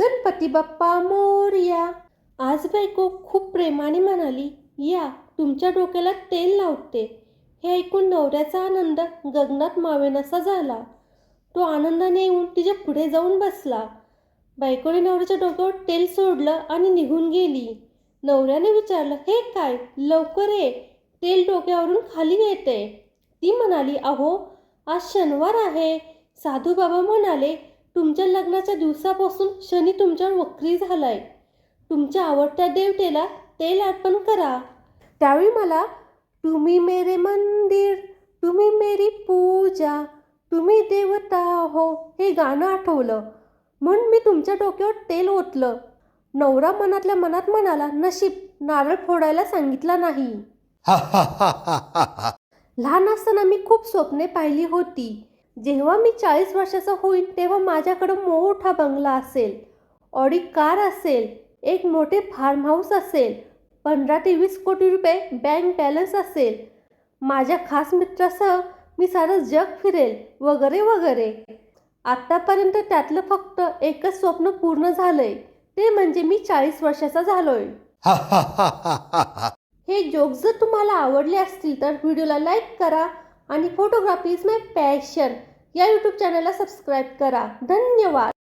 गणपती बाप्पा मोरया. आज बायको खूप प्रेमाने म्हणाली या तुमच्या डोक्याला तेल लावते. हे ऐकून नवऱ्याचा आनंद गगनात मावेनासा झाला. तो आनंदाने येऊन तिच्या पुढे जाऊन बसला. बायकोने नवऱ्याच्या डोक्यावर तेल सोडलं आणि निघून गेली. नवऱ्याने विचारलं हे काय? लवकर ये. तेल डोक्यावरून खाली येते ती म्हणाली अहो आज शनिवार आहे. साधू बाबा म्हणाले तुमच्या लग्नाच्या दिवसापासून शनी तुमच्यावर वक्री झालाय. तुमच्या आवडत्या देवतेला तेल अर्पण करा. त्यावेळी मला तुम्ही मेरे मंदिर तुम्ही मेरी पूजा तुम्ही देवता हो हे गाणं आठवलं. म्हणून मी तुमच्या डोक्यावर तेल ओतलं. नवरा मनातल्या मनात म्हणाला नशीब नारळ फोडायला सांगितला नाही. लहान असताना मी खूप स्वप्ने पाहिली होती. जेव्हा मी चाळीस वर्षाचा होईन तेव्हा माझ्याकडं मोठा बंगला असेल ऑडी कार असेल एक मोठे फार्म हाऊस असेल पंधरा ते वीस कोटी रुपये बँक बॅलन्स असेल. माझ्या खास मित्रासह मी सारं जग फिरेल वगैरे वगैरे. आत्तापर्यंत त्यातलं फक्त एकच स्वप्न पूर्ण झालंय ते म्हणजे मी चाळीस वर्षाचा झालोय. हा जोक जर तुम्हाला आवडले असतील तर व्हिडिओला लाईक करा आणि फोटोग्राफीज इज माय पॅशन या यूट्यूब चॅनलला सबस्क्राईब करा. धन्यवाद.